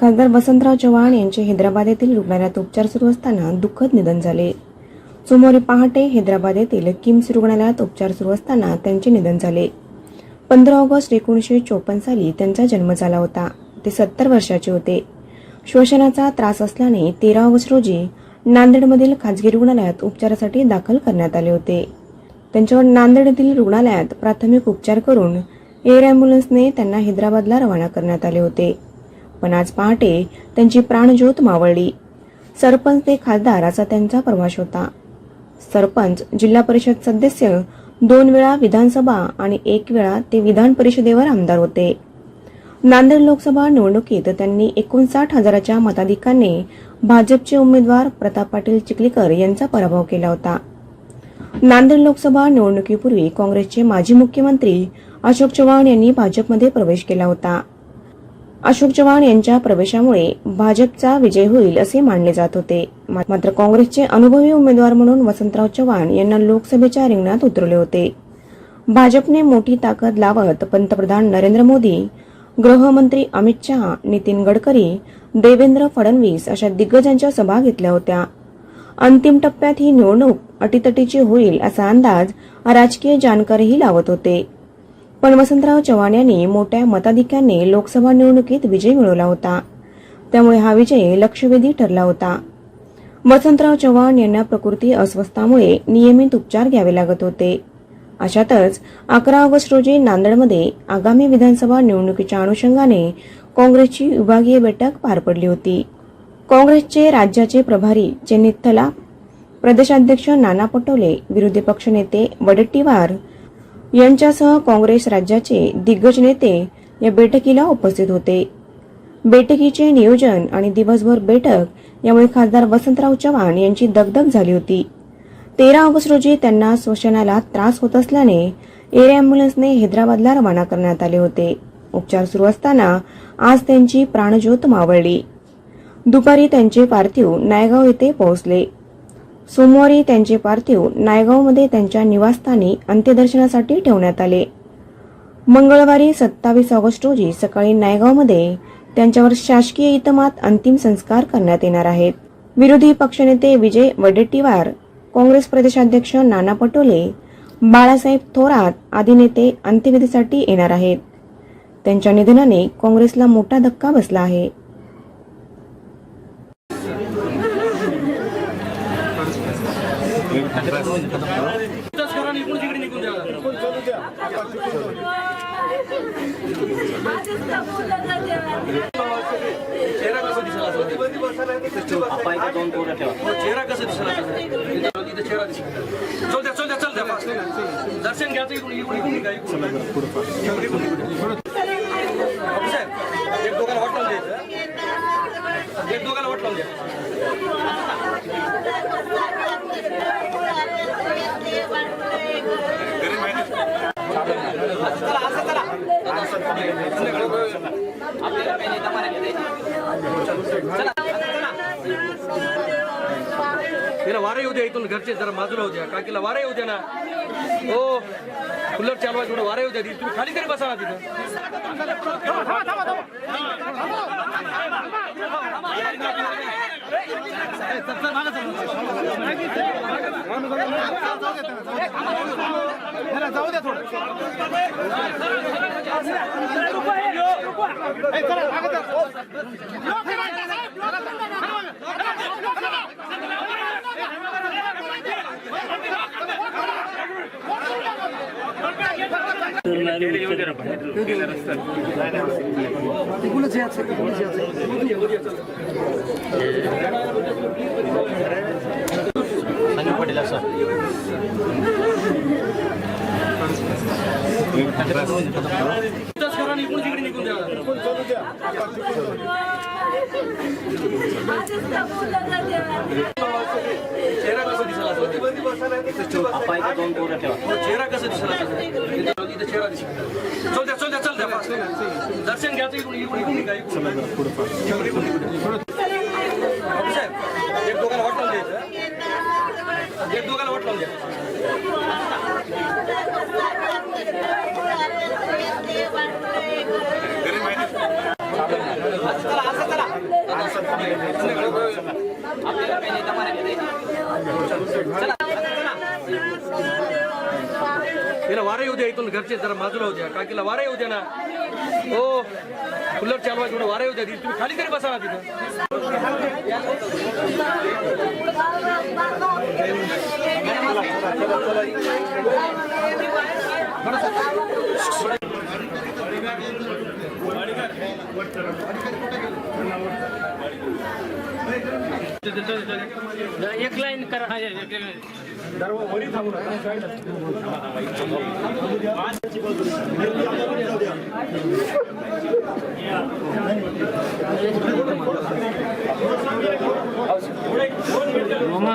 खासदार वसंतराव चव्हाण यांचे हैदराबाद येथील रुग्णालयात उपचार सुरू असताना दुःखद निधन झाले. सोमवारी पहाटे हैदराबाद येथील किम्स रुग्णालयात उपचार सुरू असताना त्यांचे निधन झाले. पंधरा ऑगस्ट एकोणीसशे चोपन्न साली त्यांचा जन्म झाला होता. ते सत्तर वर्षाचे होते. श्वसनाचा त्रास असल्याने तेरा ऑगस्ट रोजी नांदेडमधील खाजगी रुग्णालयात उपचारासाठी दाखल करण्यात आले होते. त्यांच्यावर नांदेड येथील रुग्णालयात प्राथमिक उपचार करून एअर अँब्युलन्सने त्यांना हैदराबादला रवाना करण्यात आले होते. पण आज पहाटे त्यांची प्राणज्योत मावळली. सरपंच ते खासदार असा त्यांचा प्रवास होता. सरपंच जिल्हा परिषद सदस्य दोन वेळा विधानसभा आणि एक वेळा ते विधान परिषदेवर आमदार होते. नांदेड लोकसभा निवडणुकीत त्यांनी एकोणसाठ हजाराच्या मताधिकाने भाजपचे उमेदवार प्रताप पाटील चिखलीकर यांचा पराभव केला होता. नांदेड लोकसभा निवडणुकीपूर्वी काँग्रेसचे माजी मुख्यमंत्री अशोक चव्हाण यांनी भाजपमध्ये प्रवेश केला होता. अशोक चव्हाण यांच्या प्रवेशामुळे भाजपचा विजय होईल असे मानले जात होते. मात्र काँग्रेसचे अनुभवी उमेदवार म्हणून वसंतराव चव्हाण यांना लोकसभेच्या रिंगणात उतरले होते. भाजपने मोठी ताकद लावत पंतप्रधान नरेंद्र मोदी गृहमंत्री अमित शहा नितीन गडकरी देवेंद्र फडणवीस अशा दिग्गजांच्या सभा घेतल्या होत्या. अंतिम टप्प्यात ही निवडणूक अटीतटीची होईल असा अंदाज राजकीय जाणकारही लावत होते. पण वसंतराव चव्हाण यांनी मोठ्या मताधिक्याने लोकसभा निवडणुकीत विजय मिळवला होता. त्यामुळे हा विजय लक्षवेधी ठरला होता. वसंतराव चव्हाण यांना प्रकृती अस्वस्थामुळे नियमित उपचार घ्यावे लागत होते. अशातच अकरा ऑगस्ट रोजी नांदेडमध्ये आगामी विधानसभा निवडणुकीच्या अनुषंगाने काँग्रेसची विभागीय बैठक पार पडली होती. काँग्रेसचे राज्याचे प्रभारी चेन्नित्थला प्रदेशाध्यक्ष नाना पटोले विरोधी पक्षनेते वडेट्टीवार यांच्यासह काँग्रेस राज्याचे दिग्गज नेते या बैठकीला उपस्थित होते. बैठकीचे नियोजन आणि दिवसभर बैठक यामुळे खासदार वसंतराव चव्हाण यांची दगदग झाली होती. तेरा ऑगस्ट रोजी त्यांना श्वसनाला त्रास होत असल्याने एअर अँब्युलन्सने हैदराबादला रवाना करण्यात आले होते. उपचार सुरू असताना आज त्यांची प्राणज्योत मावळली. दुपारी त्यांचे पार्थिव नायगाव येथे पोहोचले. सोमवारी त्यांचे पार्थिव नायगावमध्ये त्यांच्या निवासस्थानी अंत्यदर्शनासाठी ठेवण्यात आले. मंगळवारी सत्तावीस ऑगस्ट रोजी सकाळी नायगावमध्ये त्यांच्यावर शासकीय इतमात अंतिम संस्कार करण्यात येणार आहेत. विरोधी पक्षनेते विजय वडेट्टीवार काँग्रेस प्रदेशाध्यक्ष नाना पटोले बाळासाहेब थोरात आदी नेते अंत्यविधीसाठी येणार आहेत. त्यांच्या निधनाने काँग्रेसला मोठा धक्का बसला आहे तसंच करा आणि इकडून तिकडे निघून द्या चेहरा कसा दिसला असं अपायच्या दोन पोरं ठेवा हो, चेहरा कसा दिसला असं इथं चेहरा दिसला चल द्या चल द्या चल द्या fast. दर्शन घ्यायचं इकडून इकडून इकडून निघा इकडून इकडून इकडून इकडून बापू साहेब, एक दोघाला वाट लावून द्यायचं एक दोघाला वाट लावून द्या तिला वारा येऊ द्या इथून घरचे जरा बाजूला होऊ द्या. काकीला वारा येऊ द्या ना. हो कुलर चालवा थोडं वारा येऊ द्या. तुम्ही खाली तरी बसा ना तिथं. এগুলো যে আছে এগুলো যে আছে संजू पटेल सर इकडून तिकडे निघून द्या. चेहरा कसा दिसला हो, चेहरा कसा दिसला चेहरा दिसला. चल द्या चल द्या चल द्या. दर्शन घ्यायचं इकडून इकडून इकडून निघा इकडून. इकडून इकडून इकडून. बापू साहेब, एक दोघाला लावून द्यायचं एक दोघाला वाट लावून द्या. तिला वारा येऊ द्या इथून घरचे जरा बाजूला होऊ द्या. काकीला वारा येऊ द्या ना. हो कूलर चालवा थोडं वारा येऊ द्या. तुम्ही खाली तरी बसा ना तिथं. एक लाईन करा. हा, एक लाईन. मामा.